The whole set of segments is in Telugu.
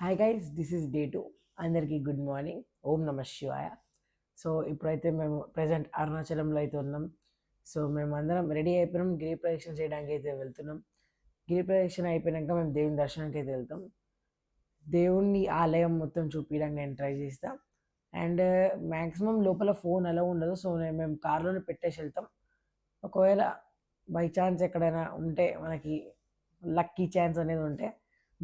Hi guys this is day two అందరికీ గుడ్ మార్నింగ్ ఓం నమ శివాయ. సో ఇప్పుడైతే మేము ప్రజెంట్ అరుణాచలంలో అయితే ఉన్నాం. సో మేము అందరం రెడీ అయిపోయినాం. గిరి ప్రదక్షిణ చేయడానికి అయితే వెళ్తున్నాం. గిరి ప్రదక్షిణ అయిపోయాక మేము దేవుని దర్శనానికి అయితే వెళ్తాం. దేవుణ్ణి ఆలయం మొత్తం చూపించడానికి నేను ట్రై చేస్తా. అండ్ మ్యాక్సిమం uh, లోపల ఫోన్ అలా ఉండదు. సో నేను మేము కార్లోనే పెట్టేసి వెళ్తాం. ఒకవేళ బై ఛాన్స్ ఎక్కడైనా ఉంటే మనకి లక్కీ ఛాన్స్ అనేది ఉంటే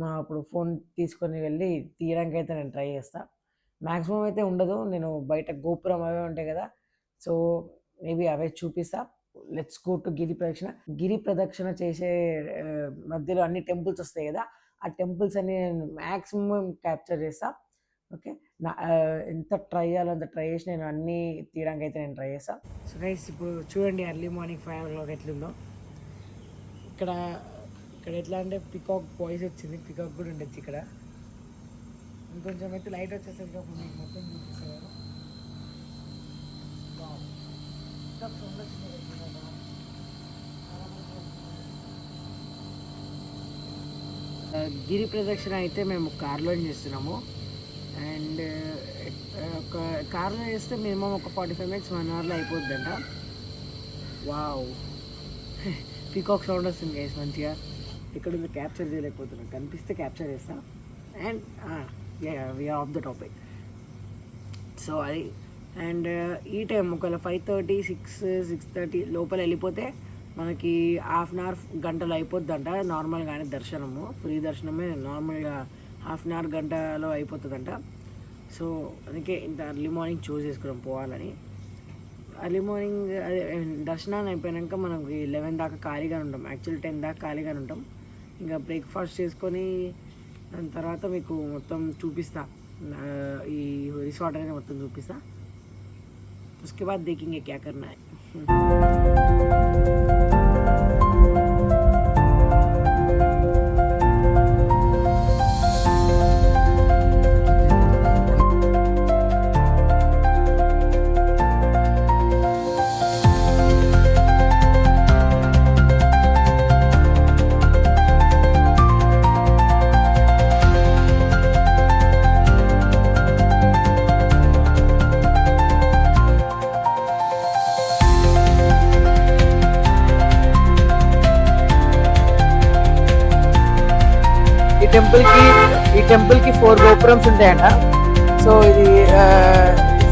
మా అప్పుడు ఫోన్ తీసుకొని వెళ్ళి తీయడానికి అయితే నేను ట్రై చేస్తాను మ్యాక్సిమం అయితే ఉండదు. నేను బయట గోపురం అవే ఉంటాయి కదా. సో మేబీ అవే చూపిస్తా. లెట్స్ గో టు గిరి ప్రదక్షిణ. గిరి ప్రదక్షిణ చేసే మధ్యలో అన్ని టెంపుల్స్ వస్తాయి కదా. ఆ టెంపుల్స్ అన్ని నేను మ్యాక్సిమం క్యాప్చర్ చేస్తా. ఓకే? నా ఎంత ట్రై చేయాలో అంత ట్రై చేసి నేను అన్నీ తీయడానికి అయితే నేను ట్రై చేస్తాను సో గైస్ ఇప్పుడు చూడండి early morning five o'clock ఎట్లుందో. ఇక్కడ ఇక్కడ ఎట్లా అంటే పికాక్ వాయిస్ వచ్చింది. పికాక్ కూడా ఉండొచ్చు ఇక్కడ. ఇంకొంచెం అయితే లైట్ వచ్చేసరికి అప్పుడు మీకు మొత్తం చూపిస్తారు గిరి ప్రదక్షిణ అయితే మేము కార్లో చేస్తున్నాము. అండ్ ఒక కార్లో చేస్తే మినిమం ఒక ఫార్టీ ఫైవ్ మినిట్స్ వన్ అవర్లో అయిపోద్దంట. వావ్ పీకాక్ సౌండ్ వస్తుంది గైస్ మంచిగా. ఇక్కడ ఉంది క్యాప్చర్ చేయలేకపోతున్నాం. కనిపిస్తే క్యాప్చర్ చేస్తా. And we're off the topic so అది. అండ్ ఈ టైం ఒకవేళ five thirty six six thirty లోపల వెళ్ళిపోతే మనకి హాఫ్ అన్ అవర్ గంటలో అయిపోద్దంట నార్మల్గానే దర్శనము. ఫ్రీ దర్శనమే నార్మల్గా హాఫ్ అన్ అవర్ గంటలో అయిపోతుందంట. సో అందుకే ఇంత అర్లీ మార్నింగ్ చూస్ చేసుకున్నాం పోవాలని. అర్లీ మార్నింగ్ అదే దర్శనాన్ని అయిపోయాక మనకి లెవెన్ దాకా ఖాళీగానే ఉంటాం. యాక్చువల్ టెన్ దాకా ఖాళీగానే ఉంటాం. ఇంకా బ్రేక్ఫాస్ట్ చేసుకొని దాని తర్వాత మీకు మొత్తం చూపిస్తా ఆ, ఈ రిసార్ట్ అనేది మొత్తం చూపిస్తా उसके बाद देखेंगे क्या करना है టెంపుల్కి టెంపుల్కి ఈ టెంపుల్కి ఫోర్ గోపురమ్స్ ఉంటాయంట. సో ఇది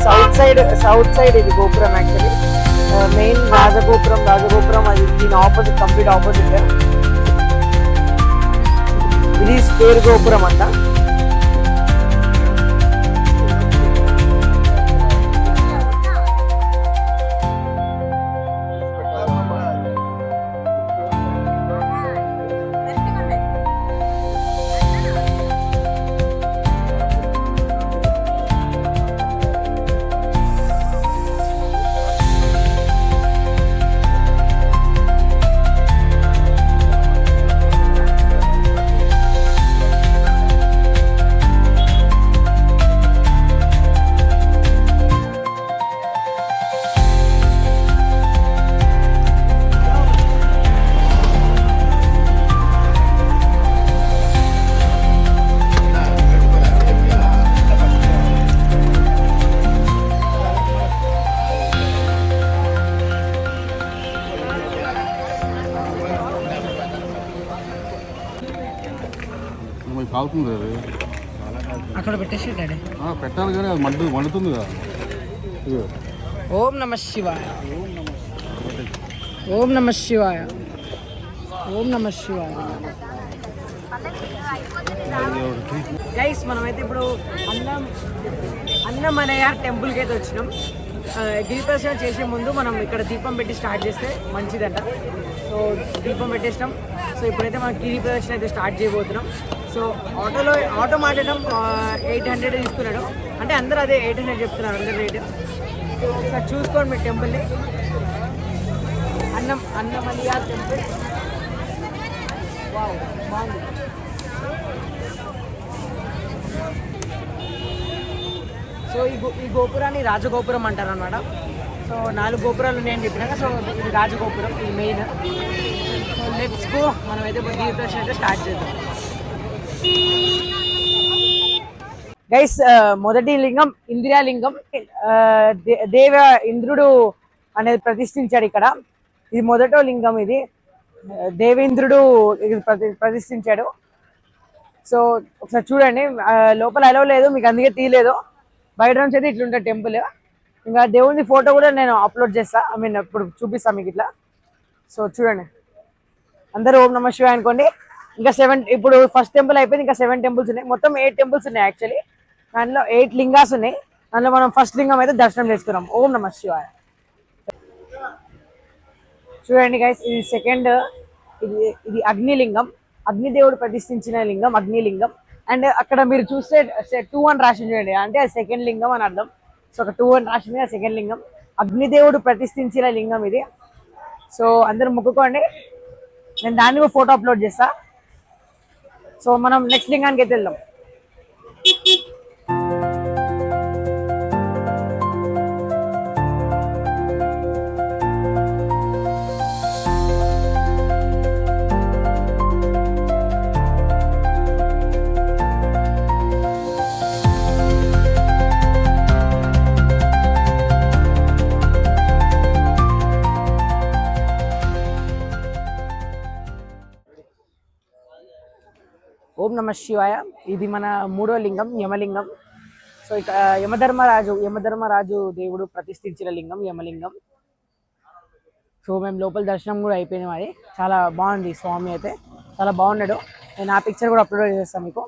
సౌత్ సైడ్ సౌత్ సైడ్ ఇది గోపురం యాక్చువల్లీ. మెయిన్ రాజగోపురం రాజగోపురం అది దీని ఆపోజిట్ కంప్లీట్ ఆపోజిట్. ఇది స్క్వేర్ గోపురం అంట. మండుతుంది కదా. ఓం నమ శివాయ. ఓం నమ శివాయ. ఓం నమ శివాయ. గైస్ మనమైతే ఇప్పుడు అన్నం అన్నమనయ్య టెంపుల్కి అయితే వచ్చినాం. ఆ, గిరి ప్రదక్షిణ చేసే ముందు మనం ఇక్కడ దీపం పెట్టి స్టార్ట్ చేస్తే మంచిదంట. సో దీపం పెట్టేసినాం. సో ఇప్పుడైతే మనం గిరి ప్రదక్షిణ అయితే స్టార్ట్ చేయబోతున్నాం. సో ఆటోలో ఆటో మాట్లాడడం ఎయిట్ హండ్రెడ్ తీసుకున్నాడు. అంటే అందరూ అదే ఎయిట్ హండ్రెడ్ చెప్తున్నారు అందరు రేట్. సో ఒకసారి చూసుకోండి మీ టెంపుల్ని. అన్నం అన్నమలియా టెంపుల్. వావ్ బాగుంది. సో ఈ గో ఈ గోపురాన్ని రాజగోపురం అంటారు అనమాట సో నాలుగు గోపురాలు ఉన్నాయని చెప్పినాక సో ఇది రాజగోపురం ఇది మెయిన్ సో లెట్స్ గో మనమైతే ఇప్పుడు దీప అయితే స్టార్ట్ చేద్దాం. గైస్ uh, మొదటి లింగం ఇందిరా లింగం. Uh, దే- దేవ ఇంద్రుడు అనేది ప్రతిష్ఠించాడు ఇక్కడ. ఇది మొదటో లింగం ఇది. దేవేంద్రుడు ఇది ప్రతిష్ఠించాడు. సో ఒకసారి చూడండి. Uh, లోపల అలవ్ లేదు మీకు అందుకే తీయలేదు. బయట నుంచి అయితే ఇట్లుంటుంది టెంపుల్ ఇంకా దేవుని ఫోటో కూడా నేను అప్లోడ్ చేస్తా. ఐ మీన్ ఇప్పుడు చూపిస్తాను మీకు ఇట్లా. సో చూడండి. అందరూ ఓం నమ శివాయ అనుకోండి. ఇంకా సెవెన్ ఇప్పుడు ఫస్ట్ టెంపుల్ అయిపోయింది ఇంకా సెవెన్ టెంపుల్స్ ఉన్నాయి. మొత్తం ఎయిట్ టెంపుల్స్ ఉన్నాయి యాక్చువల్లీ దానిలో ఎయిట్ లింగాస్ ఉన్నాయి. దాంట్లో మనం ఫస్ట్ లింగం అయితే దర్శనం చేసుకున్నాం. ఓం నమ శివాయ. చూడండి గైస్ ఇది సెకండ్ ఇది ఇది అగ్నిలింగం. అగ్నిదేవుడు ప్రతిష్ఠించిన లింగం అగ్నిలింగం. అండ్ అక్కడ మీరు చూస్తే టూ అని రాసి చూడండి. అంటే అది సెకండ్ లింగం అని అర్థం. సో ఒక టూ అని రాసింది సెకండ్ లింగం. అగ్నిదేవుడు ప్రతిష్ఠించిన లింగం ఇది. సో అందరూ మొక్కుకోండి. నేను దాన్ని కూడా ఫోటో అప్లోడ్ చేస్తాను సో మనం నెక్స్ట్ లింగానికి అయితే వెళ్దాం. నమ శివాయ ఇది మన మూడో లింగం యమలింగం. సో ఇక యమధర్మరాజు యమధర్మరాజు దేవుడు ప్రతిష్ఠించిన లింగం యమలింగం. సో మేము లోపల దర్శనం కూడా అయిపోయింది మరి చాలా బాగుంది స్వామి అయితే. చాలా బాగున్నాడు. నేను ఆ పిక్చర్ కూడా అప్లోడ్ చేస్తాను మీకు.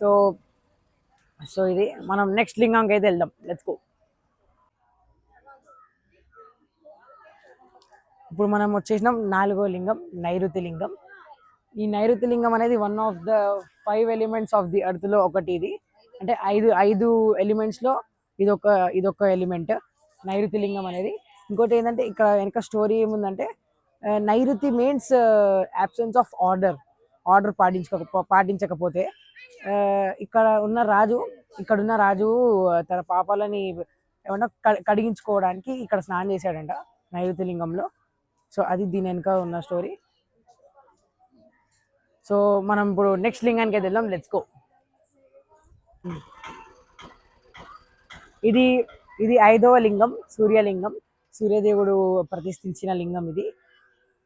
సో సో ఇది మనం నెక్స్ట్ లింగంకి అయితే వెళ్దాం. లెట్స్ గో ఇప్పుడు మనం వచ్చేసినాం నాలుగో లింగం నైరుతి లింగం. ఈ నైరుతి లింగం అనేది one of the five elements of the అర్త్లో ఒకటి ఇది. అంటే ఐదు ఐదు ఎలిమెంట్స్లో ఇదొక ఇదొక ఎలిమెంట్ నైరుతి లింగం అనేది. ఇంకోటి ఏంటంటే ఇక్కడ వెనక స్టోరీ ఏముందంటే నైరుతి means absence of order order పాటించక పాటించకపోతే ఆ, ఇక్కడ ఉన్న రాజు ఇక్కడ ఉన్న రాజు తన పాపాలని ఏమన్నా కడిగించుకోవడానికి ఇక్కడ స్నానం చేశాడంట నైరుతి లింగంలో సో అది దీని వెనక ఉన్న స్టోరీ సో మనం ఇప్పుడు నెక్స్ట్ లింగానికి అయితే వెళ్దాం. లెట్స్ గో ఇది ఇది ఐదవ లింగం సూర్యలింగం. సూర్యదేవుడు ప్రతిష్ఠించిన లింగం ఇది.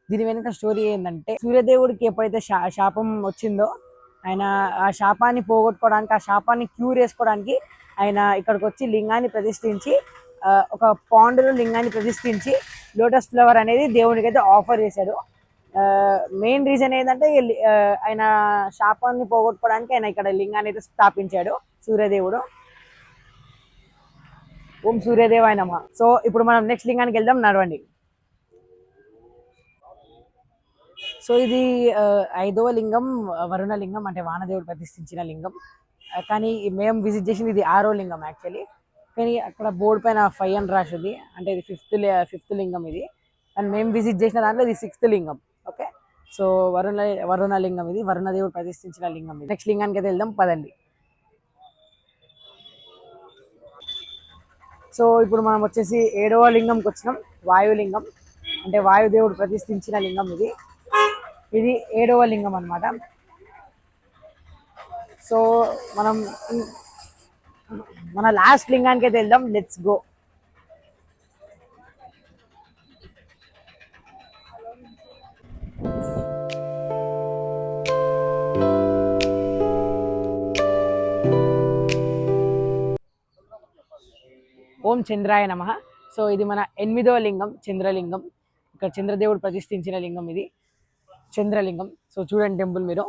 దీని వెనుక స్టోరీ ఏంటంటే సూర్యదేవుడికి ఎప్పుడైతే శా శాపం వచ్చిందో ఆయన ఆ శాపాన్ని పోగొట్టుకోవడానికి ఆ శాపాన్ని క్యూర్ చేసుకోవడానికి ఆయన ఇక్కడికి వచ్చి లింగాన్ని ప్రతిష్ఠించి ఒక పాండులో లింగాన్ని ప్రతిష్ఠించి లోటస్ ఫ్లవర్ అనేది దేవునికి అయితే ఆఫర్ చేశాడు. మెయిన్ రీజన్ ఏంటంటే ఆయన శాపాన్ని పోగొట్టుకోవడానికి ఆయన ఇక్కడ లింగాన్ని అయితే స్థాపించాడు సూర్యదేవుడు. ఓం సూర్యదేవ నమ. సో ఇప్పుడు మనం నెక్స్ట్ లింగానికి వెళ్దాం నడవండి. సో ఇది ఐదవ లింగం వరుణ లింగం అంటే వానదేవుడు ప్రతిష్ఠించిన లింగం. కానీ మేము విజిట్ చేసింది ఇది ఆరో లింగం యాక్చువల్లీ కానీ అక్కడ బోర్డు పైన ఫైవ్ అని రాసి ఉంది అంటే ఇది ఫిఫ్త్ ఫిఫ్త్ లింగం ఇది. అండ్ మేము విజిట్ చేసిన దాంట్లో ఇది సిక్స్త్ లింగం. ఓకే? సో వరుణ వరుణ లింగం ఇది. వరుణదేవుడు ప్రతిష్ఠించిన లింగం ఇది. నెక్స్ట్ లింగానికి అయితే వెళ్దాం. పదండి. సో ఇప్పుడు మనం వచ్చేసి ఏడవ లింగంకి వచ్చినాం. వాయులింగం. అంటే వాయుదేవుడు ప్రతిష్ఠించిన లింగం ఇది. ఇది ఏడవ లింగం అన్నమాట. సో మనం మన లాస్ట్ లింగానికి అయితే వెళ్దాం. లెట్స్ గో ఓం చంద్రాయ నమ. సో ఇది మన ఎనిమిదవ లింగం చంద్రలింగం. ఇక్కడ చంద్రదేవుడు ప్రతిష్ఠించిన లింగం ఇది. చంద్రలింగం. సో చూడండి టెంపుల్ మీరు.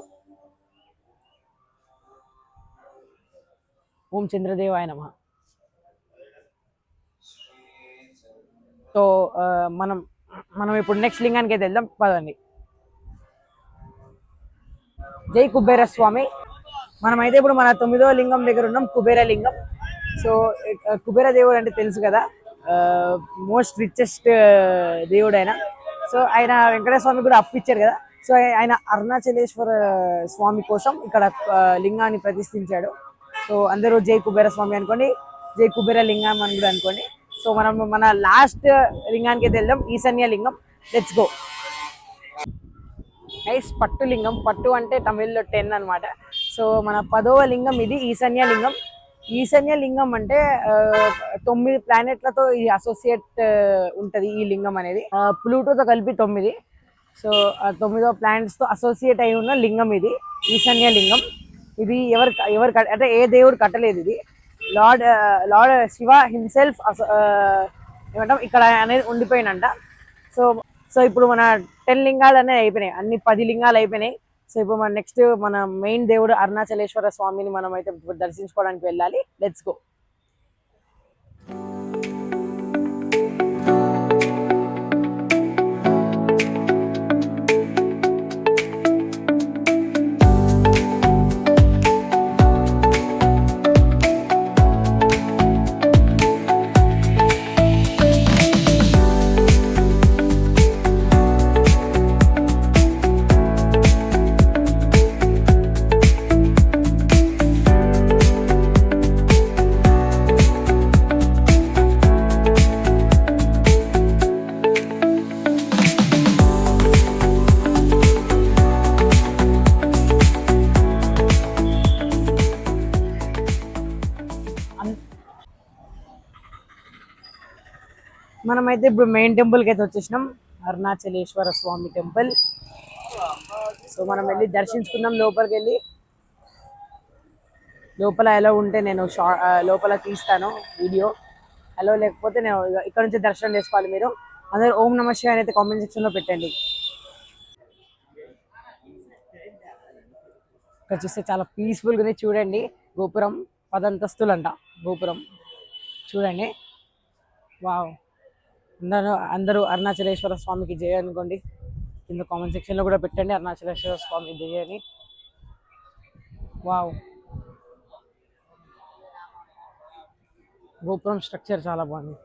ఓం చంద్రదేవాయ నమ. సో మనం మనం ఇప్పుడు నెక్స్ట్ లింగానికి అయితే వెళ్దాం. పదండి. జై కుబేర స్వామి. మనమైతే ఇప్పుడు మన తొమ్మిదవ లింగం దగ్గర ఉన్నాం. కుబేర లింగం. సో కుబేర దేవుడు అంటే తెలుసు కదా మోస్ట్ రిచెస్ట్ దేవుడు ఆయన సో ఆయన వెంకటేశ్వర స్వామి కూడా అప్పిచ్చారు కదా. సో ఆయన అరుణాచలేశ్వర స్వామి కోసం ఇక్కడ లింగాన్ని ప్రతిష్ఠించాడు. సో అందరూ జై కుబేర స్వామి అనుకోండి జై కుబేర లింగం అని కూడా అనుకోండి. సో మనం మన లాస్ట్ లింగానికి అయితే వెళ్దాం. ఈశాన్య లింగం. లెట్స్ గో నైస్ పట్టు లింగం. పట్టు అంటే తమిళ్ళో టెన్ అన్నమాట. సో మన పదవ లింగం ఇది ఈశాన్య లింగం. ఈశాన్య లింగం అంటే తొమ్మిది ప్లానెట్లతో ఈ అసోసియేట్ ఉంటది ఈ లింగం అనేది. ప్లూటోతో కలిపి తొమ్మిది. సో తొమ్మిదో ప్లానెట్స్తో అసోసియేట్ అయి ఉన్న లింగం ఇది ఈశాన్య లింగం. ఇది ఎవరు ఎవరు అంటే ఏ దేవుడు కట్టలేదు ఇది. లార్డ్ లార్డ్ శివ హిమ్సెల్ఫ్ ఏమంటాం ఇక్కడ అనేది ఉండిపోయినంట సో సో ఇప్పుడు మన టెన్ లింగాలు అనేది అయిపోయినాయి అన్ని పది లింగాలు అయిపోయినాయి. సో ఇప్పుడు మన నెక్స్ట్ మన మెయిన్ దేవుడు అరుణాచలేశ్వర స్వామిని మనం అయితే దర్శించుకోవడానికి వెళ్ళాలి. లెట్స్ గో మనమైతే ఇప్పుడు మెయిన్ టెంపుల్కి అయితే వచ్చేసినాం. అరుణాచలేశ్వర స్వామి టెంపుల్ సో మనం వెళ్ళి దర్శించుకుందాం లోపలికి వెళ్ళి. లోపల ఎలా ఉంటే నేను షా లోపల తీస్తాను వీడియో. ఎలా లేకపోతే నేను ఇక్కడ నుంచి దర్శనం చేసుకోవాలి మీరు. అందరూ ఓం నమ శివాయ అని అయితే కామెంట్ సెక్షన్లో పెట్టండి. ఇక్కడ చూస్తే చాలా పీస్ఫుల్గా ఉంది. చూడండి గోపురం. పదంతస్తులంట గోపురం. చూడండి. వావ్ అందరూ అందరూ అరుణాచలేశ్వర స్వామికి జయ అనుకోండి. కింద కామెంట్ సెక్షన్లో కూడా పెట్టండి అరుణాచలేశ్వర స్వామి జయ అని. వావ్ గోపురం స్ట్రక్చర్ చాలా బాగుంది.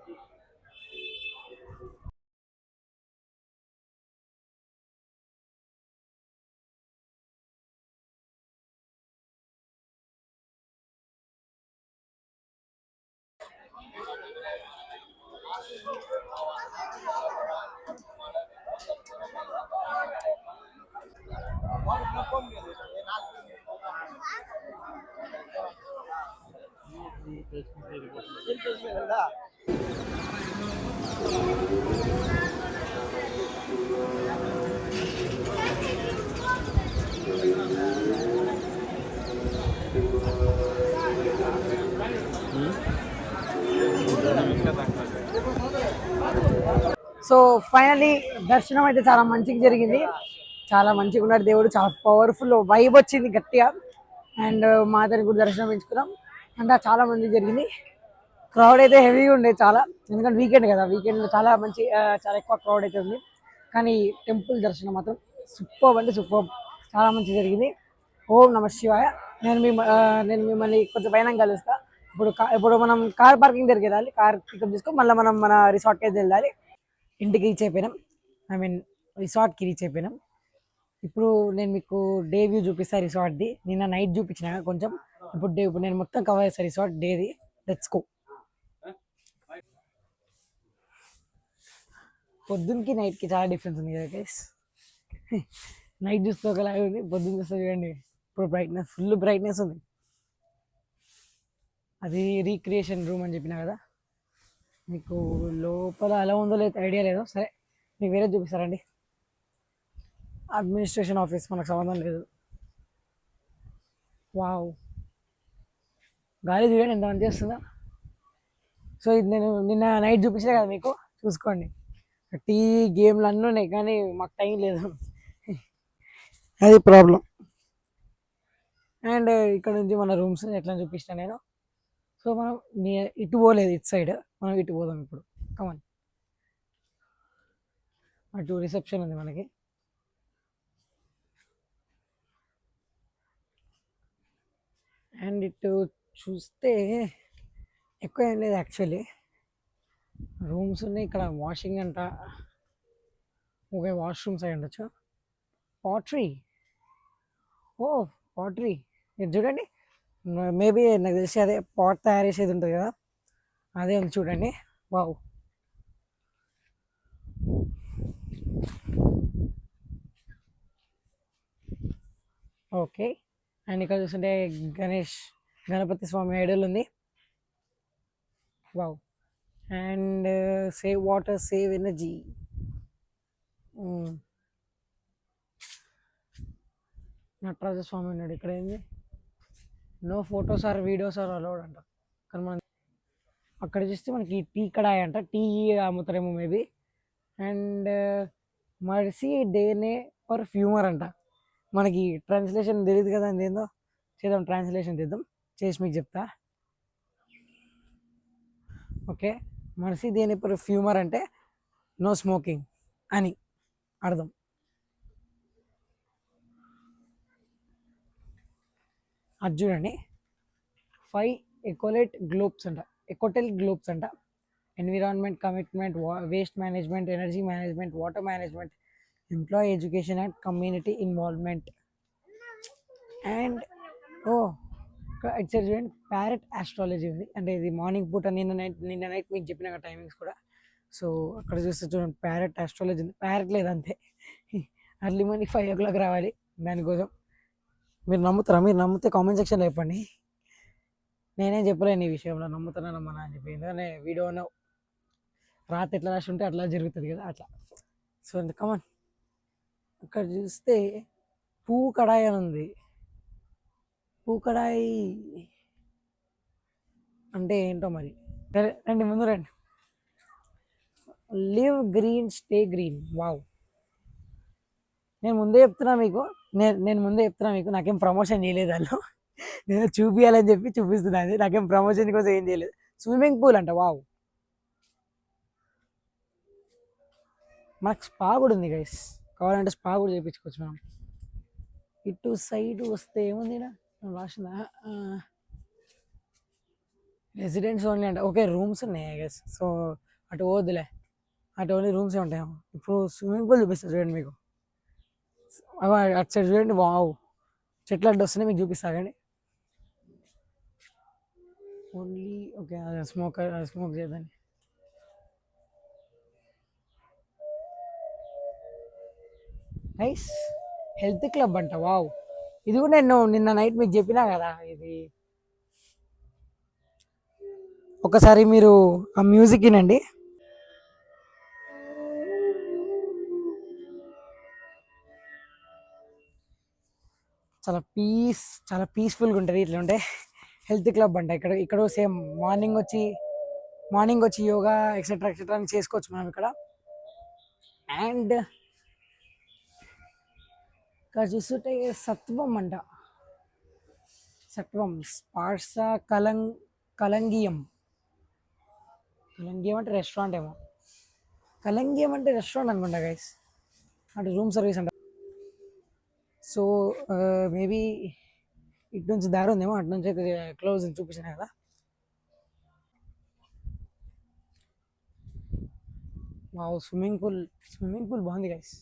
సో ఫైనలీ దర్శనం అయితే చాలా మంచిగా జరిగింది. చాలా మంచిగా ఉన్నాడు దేవుడు చాలా పవర్ఫుల్ వైబ్ వచ్చింది గట్టిగా. అండ్ uh, మాతని గుడి దర్శనం పెంచుకున్నాం. అంటే చాలా మంది జరిగింది. క్రౌడ్ అయితే హెవీగా ఉండే చాలా. ఎందుకంటే వీకెండ్ కదా వీకెండ్ చాలా మంచి చాలా ఎక్కువ క్రౌడ్ అయితే ఉంది. కానీ టెంపుల్ దర్శనం మాత్రం సూపర్ అంటే సూపర్ చాలా మంచి జరిగింది. ఓం నమ శివాయ. నేను మీ నేను మిమ్మల్ని కొంచెం పైన కలుస్తా. ఇప్పుడు ఇప్పుడు మనం కార్ పార్కింగ్ దగ్గరికి వెళ్ళాలి. కార్ పికప్ చేసుకొని మళ్ళీ మనం మన రిసార్ట్కి అయితే వెళ్ళాలి. ఇంటికి రీచ్ అయిపోయినాం. ఐ మీన్ రిసార్ట్కి రీచ్ అయిపోయినాం. ఇప్పుడు నేను మీకు డే వ్యూ చూపిస్తా రిసార్ట్ది నిన్న నైట్ చూపించిన కొంచెం. ఇప్పుడు డే ఇప్పుడు నేను మొత్తం కవర్ చేస్తాను రిసార్ట్ డేది లెట్స్ గో పొద్దున్నకి నైట్కి చాలా డిఫరెన్స్ ఉంది కదా గైస్ నైట్ చూస్తే ఒకలాగా ఉంది పొద్దున్న చూస్తే చూడండి. ఇప్పుడు బ్రైట్నెస్ ఫుల్ బ్రైట్నెస్ ఉంది. అది రీక్రియేషన్ రూమ్ అని చెప్పిన కదా. మీకు లోపల అలా ఉందో లేదు ఐడియా లేదు. సరే మీకు వేరే చూపిస్తారండి అడ్మినిస్ట్రేషన్ ఆఫీస్ మనకు సంబంధం లేదు. వావ్. గాలి చూడండి ఎంత మంది చేస్తుందా సో ఇది నేను నిన్న నైట్ చూపించిన కదా మీకు చూసుకోండి. టీ గేమ్లు అన్నీ ఉన్నాయి కానీ మాకు టైం లేదు. అది ప్రాబ్లం. అండ్ ఇక్కడ నుంచి మన రూమ్స్ ఎట్లా చూపిస్తాను నేను. సో మనం ఇటు పోలేదు ఇటు సైడ్. మనం ఇటు పోదాం ఇప్పుడు. కమన్ అటు రిసెప్షన్ ఉంది మనకి. అండ్ ఇటు చూస్తే ఎక్కువ ఏం లేదు యాక్చువల్లీ. రూమ్స్ ఉన్నాయి ఇక్కడ వాషింగ్ అంట. ఓకే వాష్రూమ్స్ అయి ఉండొచ్చు. పాట్రీ ఓ పాట్రీ ఇది చూడండి. మేబీ నాకు తెలిసి అదే పాట్ తయారు చేసేది ఉంటుంది కదా. అదే ఉంది చూడండి. వావ్. ఓకే. అండ్ ఇక్కడ చూస్తుంటే గణేష్ గణపతి స్వామి ఐడల్ ఉంది. Wow. And save water save energy. Nataraja స్వామి ఉన్నాడు. ఇక్కడ ఏంది? No photos or videos are allowed అంట. కానీ మనం అక్కడ చూస్తే మనకి టీ కడాయి అంట. టీ అమ్ముతారేమో మేబీ. అండ్ మర్సీ డేనే ఫర్ ఫ్యూమర్ అంట. మనకి ట్రాన్స్లేషన్ తెలియదు కదా అని ఏందో? చేద్దాం ట్రాన్స్లేషన్ చేద్దాం చేసి మీకు చెప్తా. ఓకే? మర్సీ దేని ఫ్యూమర్ అంటే నో స్మోకింగ్ అని అర్థం. అది చూడండి. ఫైవ్ ఎకోలెట్ గ్లోబ్స్ అంట. ఎకోటెల్ గ్లోబ్స్ అంట. Environment commitment waste management energy management water management employee education and community involvement and oh it's చూడండి ప్యారెట్ ఆస్ట్రాలజీ ఉంది అంటే ఇది మార్నింగ్ పూట నిన్న నైట్ నిన్న నైట్ మీకు చెప్పిన టైమింగ్స్ కూడా. సో అక్కడ చూస్తే చూడండి ప్యారెట్ ఆస్ట్రాలజీ ఉంది. ప్యారెట్ లేదు అంతే early morning five o'clock రావాలి. దానికోసం. మీరు నమ్ముతారా? మీరు నమ్మితే కామెంట్ సెక్షన్లో చెప్పండి. నేనేం చెప్పలేను ఈ విషయంలో నమ్ముతానా నమ్మనా అని చెప్పి. ఎందుకంటే వీడియోలో రాత ఎట్లా రాసి ఉంటే అట్లా జరుగుతుంది కదా అట్లా. సో కమన్ ఇక్కడ చూస్తే పువ్వు కడాయి అని ఉంది. పువ్వు కడాయి అంటే ఏంటో మరి? సరే రండి ముందు రండి. Live green stay green. Wow. నేను ముందే చెప్తున్నా మీకు నేను నేను ముందే చెప్తున్నా మీకు నాకేం ప్రమోషన్ చేయలేదు వాళ్ళు. నేను చూపించాలని చెప్పి చూపిస్తున్నా. అది నాకేం ప్రమోషన్ కోసం ఏం చేయలేదు. స్విమ్మింగ్ పూల్ అంట వావ్. మనకు స్పా కూడా ఉంది గైస్ కావాలంటే స్పా కూడా చేయించుకోవచ్చు మనం. ఇటు సైడ్ వస్తే ఏముంది రాసిందా? రెసిడెంట్స్ ఓన్లీ అంటే. ఓకే రూమ్స్ ఉన్నాయి గైస్ సో అటు పోదులే అటు ఓన్లీ రూమ్సే ఉంటాయి ఇప్పుడు స్విమ్మింగ్ పూల్ చూపిస్తాను చూడండి మీకు. అటు సైడ్ చూడండి వావ్. చెట్లు అడ్డు వస్తున్నాయి మీకు చూపిస్తా కానీ ఓన్లీ ఓకే స్మోక్ స్మోక్ చేద్దాం. నైస్. హెల్త్ క్లబ్ అంట వావ్. ఇది కూడా నేను నిన్న నైట్ మీకు చెప్పినా కదా ఇది. ఒకసారి మీరు ఆ మ్యూజిక్ వినండి. చాలా పీస్ చాలా పీస్ఫుల్గా ఉంటుంది ఇట్లా ఉంటే. హెల్త్ క్లబ్ అంట ఇక్కడ ఇక్కడ సేమ్ మార్నింగ్ వచ్చి మార్నింగ్ వచ్చి యోగా ఎక్సెట్రా ఎక్సెట్రా అని చేసుకోవచ్చు మనం ఇక్కడ. అండ్ ఇక్కడ చూస్తుంటే సత్వం అంట. సత్వం స్పార్స కలం కలంగియం కలంగియం అంటే రెస్టారెంట్ ఏమో. కలంగియం అంటే రెస్టారెంట్ అనుకుంటా గైస్ అంటే రూమ్ సర్వీస్ అంట. సో మేబీ uh, ఇటు నుంచి దారి ఉందేమో అటు నుంచి అయితే క్లోజ్ చూపించిన కదా. మా స్విమ్మింగ్ పూల్ స్విమ్మింగ్ పూల్ బాగుంది గైస్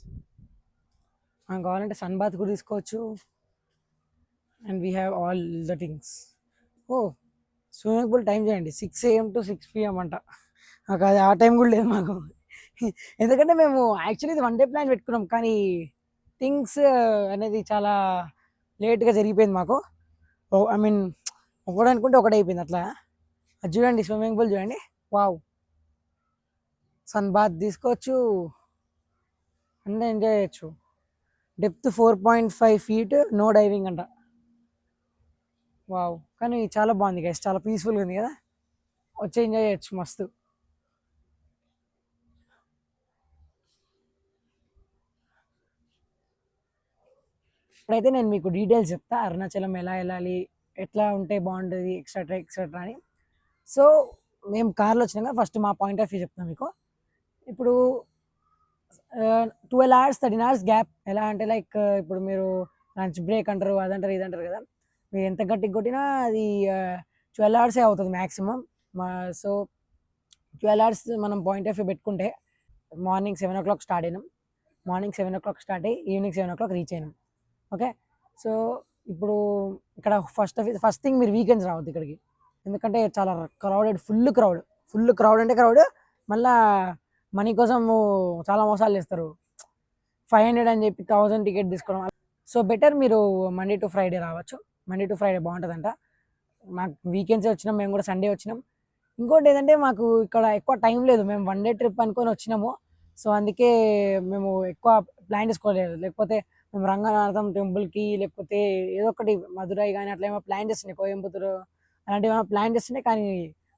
మనం కావాలంటే సన్ బాత్ కూడా తీసుకోవచ్చు. And we have all the things oh swimming pool time చేయండి. Six AM to six PM అంట. మాకు అది ఆ టైం కూడా లేదు మాకు. ఎందుకంటే మేము యాక్చువల్లీ ఇది వన్ డే ప్లాన్ పెట్టుకున్నాం. కానీ థింగ్స్ uh, అనేది చాలా లేట్గా జరిగిపోయింది మాకు. ఐ మీన్ ఒకటి అనుకుంటే ఒకటి అయిపోయింది అట్లా. అది చూడండి స్విమ్మింగ్ పూల్ చూడండి. వావ్ సన్ బాత్ తీసుకోవచ్చు. అన్నీ ఎంజాయ్ చేయొచ్చు. Depth four point five feet no diving అంట. వావ్. కానీ చాలా బాగుంది గైస్ చాలా పీస్ఫుల్గా ఉంది కదా? వచ్చి ఎంజాయ్ చేయొచ్చు మస్తు. ఇప్పుడైతే నేను మీకు డీటెయిల్స్ చెప్తా. అరుణాచలం ఎలా వెళ్ళాలి? ఎట్లా ఉంటే బాగుంటుంది? ఎక్సెట్రా ఎక్సెట్రా అని. సో మేము కార్లో వచ్చినాక ఫస్ట్ మా పాయింట్ ఆఫ్ వ్యూ చెప్తాం మీకు. ఇప్పుడు twelve hours thirteen hours gap ఎలా అంటే లైక్ ఇప్పుడు మీరు లంచ్ బ్రేక్ అంటారు అదంటారు ఇది అంటారు కదా. మీరు ఎంత గట్టి కొట్టినా అది ట్వెల్వ్ అవర్సే అవుతుంది మ్యాక్సిమం మా సో ట్వెల్వ్ అవర్స్ మనం పాయింట్ ఆఫ్ వ్యూ పెట్టుకుంటే morning seven o'clock start అయినాం. Morning seven o'clock start అయ్యి evening seven o'clock reach అయినాం. ఓకే సో ఇప్పుడు ఇక్కడ ఫస్ట్ ఫస్ట్ థింగ్ మీరు వీకెండ్స్ రావద్దు ఇక్కడికి. ఎందుకంటే చాలా crowded full crowd full crowd అంటే క్రౌడ్ మళ్ళీ మనీ కోసం చాలా మోసాలు చేస్తారు. ఫైవ్ హండ్రెడ్ అని చెప్పి థౌజండ్ టికెట్ తీసుకోవడం సో బెటర్ మీరు మండే టు ఫ్రైడే రావచ్చు. మండే టు ఫ్రైడే బాగుంటుందంట. మాకు వీకెండ్స్ వచ్చినాం మేము కూడా సండే వచ్చినాం. ఇంకోటి ఏంటంటే మాకు ఇక్కడ ఎక్కువ టైం లేదు. మేము వన్ డే ట్రిప్ అనుకొని వచ్చినాము. సో అందుకే మేము ఎక్కువ ప్లాన్ చేసుకోలేదు. లేకపోతే మేము రంగనాథం టెంపుల్కి లేకపోతే ఏదో ఒకటి మధురై కానీ అట్లా ఏమో ప్లాన్ చేస్తుండే కోయంబత్తూరు అలాంటివి ఏమైనా ప్లాన్ చేస్తుండే కానీ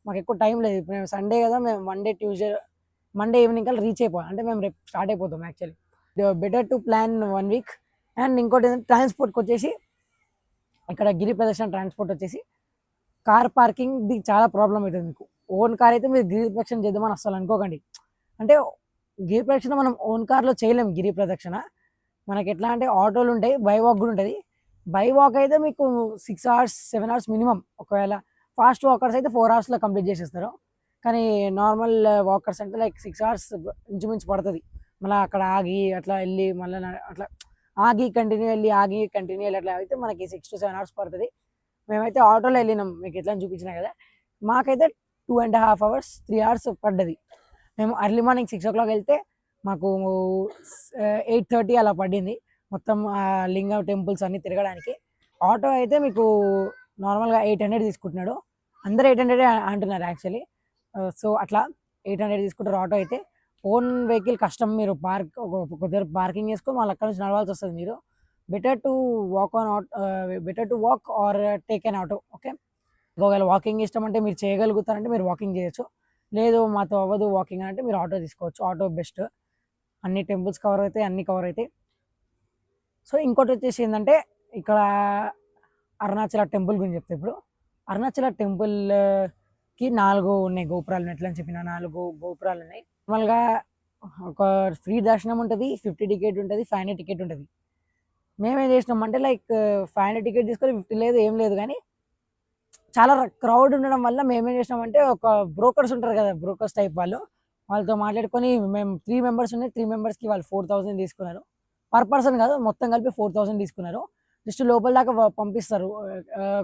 మాకు ఎక్కువ టైం లేదు. ఇప్పుడు మేము సండే కదా మేము one day Tuesday Monday evening కల్లా రీచ్ అయిపోవాలి అంటే మేము రేపు స్టార్ట్ అయిపోతాం actually better to plan one week and ఇంకోటి ఏంటంటే ట్రాన్స్పోర్ట్కి వచ్చేసి ఇక్కడ గిరి ప్రదక్షిణ ట్రాన్స్పోర్ట్ వచ్చేసి కార్ పార్కింగ్ ది చాలా ప్రాబ్లం అవుతుంది మీకు. ఓన్ కార్ అయితే మీరు గిరి ప్రదక్షిణ చేద్దామని అస్సలు అనుకోకండి. అంటే గిరి ప్రదక్షిణ మనం ఓన్ కార్లో చేయలేం గిరి ప్రదక్షిణ మనకి ఎట్లా అంటే ఆటోలు ఉంటాయి బై వాక్ కూడా ఉంటుంది. బై వాక్ అయితే మీకు six hours seven hours minimum ఒకవేళ ఫాస్ట్ వాకర్స్ అయితే ఫోర్ అవర్స్లో కంప్లీట్ చేసేస్తారు. కానీ నార్మల్ వాకర్స్ అంటే లైక్ సిక్స్ అవర్స్ ఇంచుమించు పడుతుంది. మళ్ళీ అక్కడ ఆగి అట్లా వెళ్ళి మళ్ళీ అట్లా ఆగి కంటిన్యూ వెళ్ళి ఆగి కంటిన్యూ వెళ్ళి అట్లా అయితే మనకి సిక్స్ టు సెవెన్ అవర్స్ పడుతుంది. మేమైతే ఆటోలో వెళ్ళినాం మీకు ఎట్లా చూపించినా కదా. మాకైతే two and half hours three hours పడ్డది. మేము early morning six o'clock వెళ్తే మాకు ఎయిట్ థర్టీ అలా పడింది. మొత్తం ఆ లింగం టెంపుల్స్ అన్నీ తిరగడానికి. ఆటో అయితే మీకు నార్మల్గా ఎయిట్ హండ్రెడ్ తీసుకుంటున్నాడు. అందరు ఎయిట్ హండ్రెడ్ అంటున్నారు యాక్చువల్లీ సో అట్లా ఎయిట్ హండ్రెడ్ తీసుకుంటారు ఆటో అయితే. ఓన్ వెహికల్ కష్టం మీరు పార్క్ కొద్దిగా పార్కింగ్ చేసుకొని మళ్ళీ అక్కడ నుంచి నడవాల్సి వస్తుంది మీరు. Better to walk on auto better to walk or take an auto okay ఒకవేళ వాకింగ్ ఇష్టం అంటే మీరు చేయగలుగుతారంటే మీరు వాకింగ్ చేయొచ్చు. లేదు మాతో అవ్వదు వాకింగ్ అంటే మీరు ఆటో తీసుకోవచ్చు. ఆటో బెస్ట్ అన్ని టెంపుల్స్ కవర్ అవుతాయి అన్ని కవర్ అవుతాయి. సో ఇంకోటి వచ్చేసి ఏంటంటే ఇక్కడ అరుణాచల టెంపుల్ గురించి చెప్తే ఇప్పుడు. అరుణాచల టెంపుల్ కి నాలుగు ఉన్నాయి గోపురాలు ఎట్లా అని చెప్పిన నాలుగు గోపురాలు ఉన్నాయి. నార్మల్గా ఒక ఫ్రీ దర్శనం ఉంటుంది ఫిఫ్టీ టికెట్ ఉంటుంది ఫైవ్ హండ్రెడ్ టికెట్ ఉంటుంది. మేమేం చేసినాం అంటే లైక్ ఫైవ్ హండ్రెడ్ టికెట్ తీసుకొని ఫిఫ్టీ లేదు ఏం లేదు కానీ చాలా క్రౌడ్ ఉండడం వల్ల మేమేం చేసినామంటే ఒక బ్రోకర్స్ ఉంటారు కదా బ్రోకర్స్ టైప్ వాళ్ళు వాళ్ళతో మాట్లాడుకొని మేము త్రీ మెంబర్స్ ఉన్నాయి త్రీ మెంబర్స్కి వాళ్ళు ఫోర్ థౌసండ్ తీసుకున్నారు. పర్ పర్సన్ కాదు మొత్తం కలిపి ఫోర్ థౌసండ్ తీసుకున్నారు. జస్ట్ లోపల దాకా పంపిస్తారు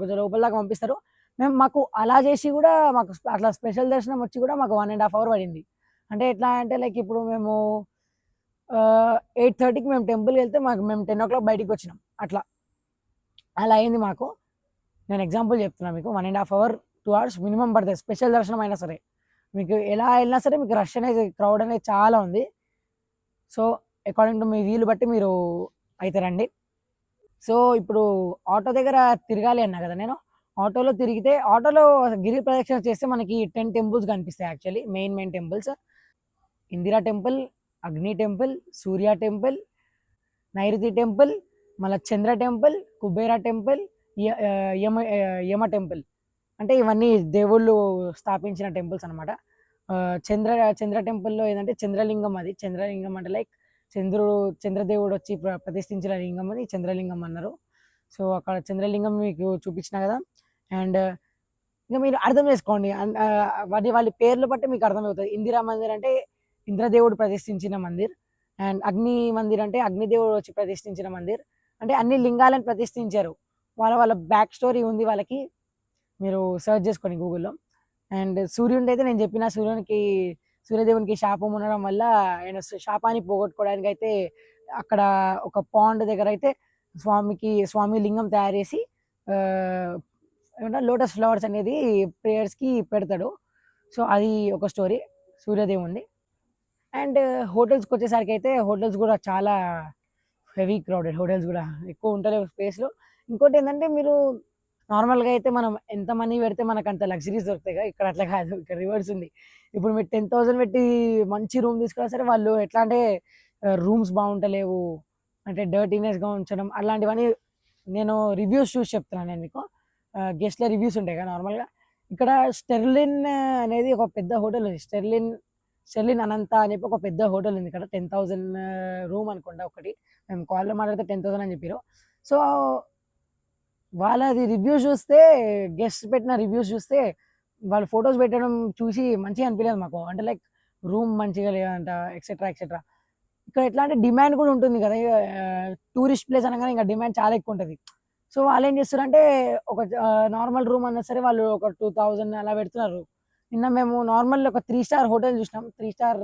కొంచెం లోపల దాకా పంపిస్తారు. మేము మాకు అలా చేసి కూడా మాకు అట్లా స్పెషల్ దర్శనం వచ్చి కూడా మాకు వన్ అండ్ హాఫ్ అవర్ పడింది. అంటే ఎట్లా అంటే లైక్ ఇప్పుడు మేము ఎయిట్ థర్టీకి మేము టెంపుల్కి వెళ్తే మాకు మేము టెన్ ఓ క్లాక్ బయటికి వచ్చినాం. అట్లా. అలా అయింది మాకు. నేను ఎగ్జాంపుల్ చెప్తున్నాను మీకు. One and half hour two hours minimum పడుతుంది స్పెషల్ దర్శనం అయినా సరే. మీకు ఎలా వెళ్ళినా సరే మీకు రష్ అనేది క్రౌడ్ అనేది చాలా ఉంది. సో అకార్డింగ్ టు మీ వీలు బట్టి మీరు అయితే రండి. సో ఇప్పుడు ఆటో దగ్గర తిరగాలి అన్నా కదా నేను. ఆటోలో తిరిగితే ఆటోలో గిరి ప్రదక్షిణ చేస్తే మనకి టెన్ టెంపుల్స్ కనిపిస్తాయి actually main main temples Indira temple Agni temple Surya temple Nairuti temple మళ్ళీ Chandra temple Kubera temple Yama Yama temple. అంటే ఇవన్నీ దేవుళ్ళు స్థాపించిన టెంపుల్స్ అనమాట చంద్ర చంద్ర టెంపుల్లో ఏంటంటే చంద్రలింగం అది. చంద్రలింగం అంటే లైక్ చంద్రుడు చంద్రదేవుడు వచ్చి ప్ర- ప్రతిష్ఠించిన లింగం అది చంద్రలింగం అన్నారు. సో అక్కడ చంద్రలింగం మీకు చూపించిన కదా. అండ్ ఇంకా మీరు అర్థం చేసుకోండి. వాటి వాళ్ళ పేర్లు బట్టి మీకు అర్థమవుతుంది. ఇందిరా మందిర్ అంటే ఇంద్రదేవుడు ప్రతిష్ఠించిన మందిర్ అండ్ అగ్ని మందిర్ అంటే అగ్నిదేవుడు వచ్చి ప్రతిష్ఠించిన మందిర్. అంటే అన్ని లింగాలను ప్రతిష్ఠించారు. వాళ్ళ వాళ్ళ బ్యాక్ స్టోరీ ఉంది వాళ్ళకి. మీరు సెర్చ్ చేసుకోండి గూగుల్లో అండ్ సూర్యుడి అయితే నేను చెప్పిన సూర్యునికి సూర్యదేవునికి శాపం ఉండడం వల్ల ఆయన శాపాన్ని పోగొట్టుకోవడానికి అయితే అక్కడ ఒక పాండ్ దగ్గర అయితే స్వామికి స్వామి లింగం తయారు చేసి ఏమంటారు? లోటస్ ఫ్లవర్స్ అనేది ప్రేయర్స్కి పెడతాడు. సో అది ఒక స్టోరీ సూర్యదేవుంది అండ్ uh, హోటల్స్కి వచ్చేసరికి అయితే హోటల్స్ కూడా చాలా హెవీ క్రౌడెడ్ హోటల్స్ కూడా ఎక్కువ ఉంటలేవు స్పేస్లో ఇంకోటి ఏంటంటే మీరు నార్మల్గా అయితే మనం ఎంత మనీ పెడితే మనకు అంత లగ్జరీస్ దొరుకుతాయి కదా. ఇక్కడ అట్లా కాదు. ఇక్కడ రివర్స్ ఉంది. ఇప్పుడు మీరు టెన్ థౌసండ్ పెట్టి మంచి రూమ్ తీసుకున్నా సరే వాళ్ళు ఎట్లా అంటే రూమ్స్ uh, బాగుంటలేవు. అంటే డర్టీనెస్గా ఉంచడం. అలాంటివన్నీ నేను రివ్యూస్ చూసి చెప్తున్నాను నేను మీకు. గెస్ట్ల రివ్యూస్ ఉంటాయి కదా నార్మల్గా. ఇక్కడ స్టెర్లిన్ అనేది ఒక పెద్ద హోటల్ ఉంది. స్టెర్లిన్ స్టెర్లిన్ అనంత అని చెప్పి ఒక పెద్ద హోటల్ ఉంది ఇక్కడ. టెన్ థౌసండ్ రూమ్ అనుకుంటా ఒకటి. మేము కాల్లో మాట్లాడితే టెన్ థౌసండ్ అని చెప్పారు సో వాళ్ళది రివ్యూస్ చూస్తే గెస్ట్ పెట్టిన రివ్యూస్ చూస్తే వాళ్ళు ఫొటోస్ పెట్టడం చూసి మంచిగా అనిపించలేదు మాకు. అంటే లైక్ రూమ్ మంచిగా లేదంట ఎక్సెట్రా ఎక్సెట్రా ఇక్కడ ఎట్లా అంటే డిమాండ్ కూడా ఉంటుంది కదా. టూరిస్ట్ ప్లేస్ అనగానే ఇంకా డిమాండ్ చాలా ఎక్కువ ఉంటుంది. సో వాళ్ళు ఏం చేస్తారంటే ఒక నార్మల్ రూమ్ అన్నా సరే వాళ్ళు ఒక టూ థౌజండ్ అలా పెడుతున్నారు. నిన్న మేము నార్మల్ ఒక త్రీ స్టార్ హోటల్ చూసినాం. Three star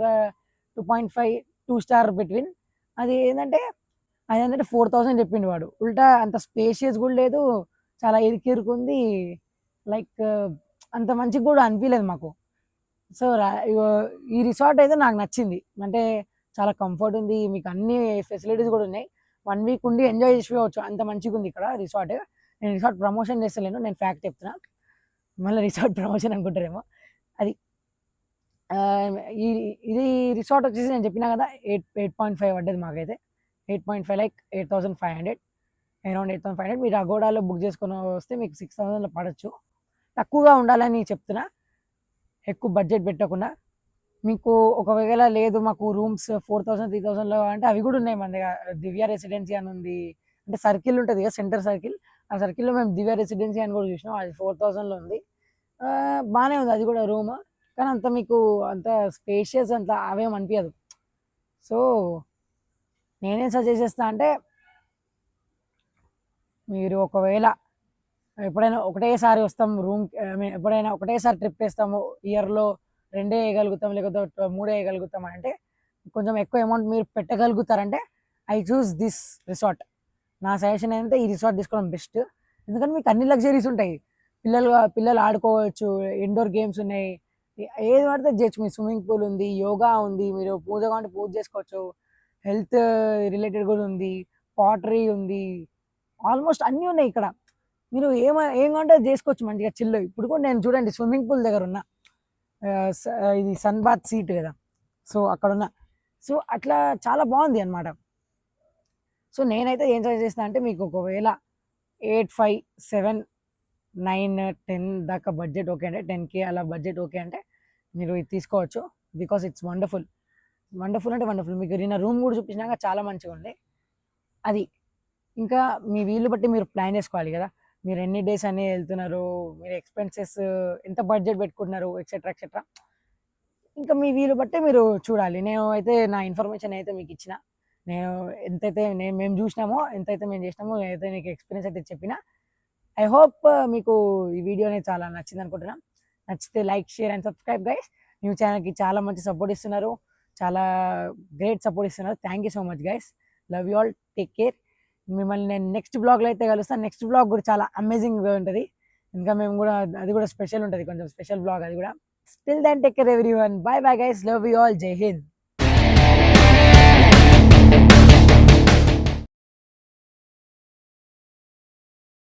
two point five two star between అది ఏంటంటే అది ఏంటంటే ఫోర్ థౌసండ్ చెప్పిండు వాడు. ఉల్టా అంత స్పేషియస్ కూడా లేదు చాలా ఇరుకు ఇరుకుంది లైక్ అంత మంచిగా కూడా అనిపించలేదు మాకు. సో ఈ రిసార్ట్ అయితే నాకు నచ్చింది. అంటే చాలా కంఫర్ట్ ఉంది మీకు అన్ని ఫెసిలిటీస్ కూడా ఉన్నాయి. వన్ వీక్ ఉండి ఎంజాయ్ చేసుకోవచ్చు అంత మంచిగా ఉంది ఇక్కడ రిసార్ట్. నేను రిసార్ట్ ప్రమోషన్ చేస్తలేను నేను ఫ్యాక్ట్ చెప్తున్నా. మళ్ళీ రిసార్ట్ ప్రమోషన్ అనుకుంటారేమో. అది ఈ ఇది రిసార్ట్ వచ్చేసి నేను చెప్పినా కదా ఎయిట్ ఎయిట్ పాయింట్ ఫైవ్ పడ్డది మాకైతే. Eight point five like eight thousand five hundred. Around eight thousand five hundred. మీరు అగోడాలో బుక్ చేసుకొని వస్తే మీకు సిక్స్ థౌసండ్లో పడచ్చు. తక్కువగా ఉండాలని చెప్తున్నా. ఎక్కువ బడ్జెట్ పెట్టకుండా. మీకు ఒకవేళ లేదు మాకు రూమ్స్ ఫోర్ థౌసండ్ త్రీ థౌసండ్లో అంటే అవి కూడా ఉన్నాయి మన దగ్గర. దివ్య రెసిడెన్సీ అని ఉంది. అంటే సర్కిల్ ఉంటుంది కదా సెంటర్ సర్కిల్. ఆ సర్కిల్లో మేము దివ్య రెసిడెన్సీ అని కూడా చూసినాం. అది ఫోర్ థౌసండ్లో ఉంది. బాగానే ఉంది. అది కూడా రూమ్. కానీ అంత మీకు అంత స్పేషియస్ అంత అవేం అనిపించదు సో నేనేం సజెస్ట్ చేస్తా అంటే మీరు ఒకవేళ ఎప్పుడైనా ఒకటేసారి వస్తాం రూమ్ ఎప్పుడైనా ఒకటేసారి ట్రిప్ వేస్తాము ఇయర్లో రెండే వేయగలుగుతాం లేకపోతే మూడే వేయగలుగుతాం అంటే కొంచెం ఎక్కువ అమౌంట్ మీరు పెట్టగలుగుతారంటే ఐ చూస్ దిస్ రిసార్ట్ నా సజెషన్ ఏంటంటే ఈ రిసార్ట్ తీసుకోవడం బెస్ట్ ఎందుకంటే మీకు అన్ని లగ్జరీస్ ఉంటాయి. పిల్లలు పిల్లలు ఆడుకోవచ్చు ఇండోర్ గేమ్స్ ఉన్నాయి. ఏది పడితే చేయొచ్చు. మీ స్విమ్మింగ్ పూల్ ఉంది యోగా ఉంది మీరు పూజ కావాలంటే పూజ చేసుకోవచ్చు. హెల్త్ రిలేటెడ్ కూడా ఉంది పాటరీ ఉంది. ఆల్మోస్ట్ అన్నీ ఉన్నాయి ఇక్కడ. మీరు ఏమ ఏం కావాలంటే చేసుకోవచ్చు మంచిగా చిల్లు ఇప్పుడు కూడా నేను చూడండి స్విమ్మింగ్ పూల్ దగ్గర ఉన్నా. ఇది సన్బాత్ సీట్ కదా. సో అక్కడున్న సో అట్లా చాలా బాగుంది అనమాట సో నేనైతే ఏం సజెస్ట్ చేస్తాను అంటే మీకు ఒకవేళ eight five seven nine ten దాకా బడ్జెట్ ఓకే అంటే టెన్ కే అలా బడ్జెట్ ఓకే అంటే మీరు ఇది తీసుకోవచ్చు. Because it's wonderful. వండర్ఫుల్ అంటే వండర్ఫుల్. మీకు నిన్న రూమ్ కూడా చూపించినాక చాలా మంచిగా ఉంది. అది ఇంకా మీ వీలు బట్టి మీరు ప్లాన్ చేసుకోవాలి కదా. మీరు ఎన్ని డేస్ అని వెళ్తున్నారు? మీరు ఎక్స్పెన్సెస్ ఎంత బడ్జెట్ పెట్టుకుంటున్నారు? ఎక్సెట్రా ఎక్సెట్రా ఇంకా మీ వీలు బట్టే మీరు చూడాలి. నేను అయితే నా ఇన్ఫర్మేషన్ అయితే మీకు ఇచ్చిన. నేను ఎంతైతే నేను మేము చూసినామో ఎంతైతే మేము చేసినామో నేనైతే మీకు ఎక్స్పీరియన్స్ అయితే చెప్పిన ఐ హోప్ uh, మీకు ఈ వీడియో అనేది చాలా నచ్చింది అనుకుంటున్నా. నచ్చితే like share and subscribe guys new ఛానల్కి చాలా మంచి సపోర్ట్ ఇస్తున్నారు. చాలా గ్రేట్ సపోర్ట్ ఇస్తున్నారు. Thank you so much guys love you all take care మిమ్మల్ని నేను నెక్స్ట్ బ్లాగ్లో అయితే కలుస్తాను. నెక్స్ట్ బ్లాగ్ కూడా చాలా అమేజింగ్గా ఉంటుంది. ఇంకా మేము కూడా అది కూడా స్పెషల్ ఉంటుంది. కొంచెం స్పెషల్ బ్లాగ్ అది కూడా. Still then take care every one bye bye guys love you all జై హింద్